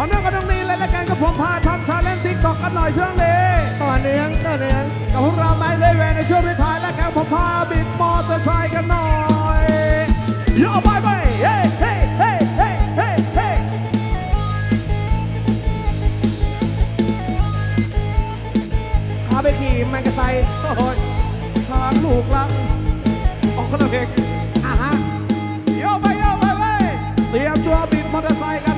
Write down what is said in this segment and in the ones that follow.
ต่อเนื่องกันตรงนี้เลยละกันกับผมพาทำชาเลนจ์ทิกตอกกันหน่อยช่วงนี้ต่อเนื่องต่อเนื่องกับพวกเราไม่เลยเวยในช่วงท้ายและกันผมพาบิดมอเตอร์ไซค์กันหน่อยโย่ไปไปเฮ้เฮ้เฮ้เฮ้เฮ้เฮ้พาไปขี่แมงกะไซค์โอ้ยทางลูกลังออกคนละเพลงอะฮะโย่ไปโย่ไปไปเตรียมตัวบิดมอเตอร์ไซค์กัน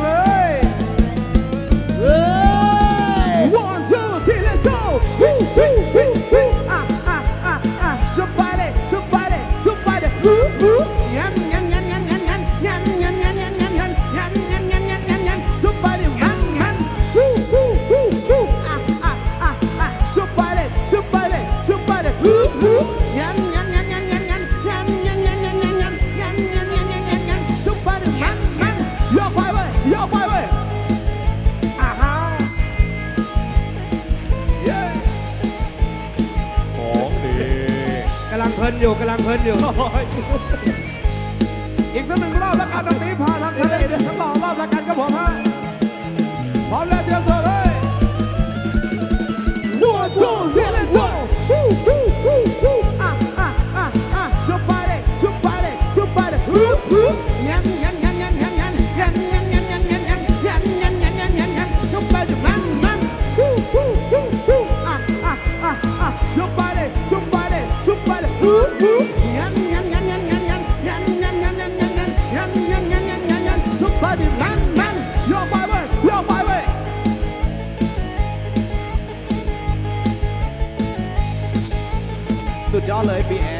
ำลังเพลินอยู่กำลังเพลินอยู่ อีกสักหนึ่งรอบแล้วกันตรงนี้พาทาง สุดยอดเลยปีแอร์ของดี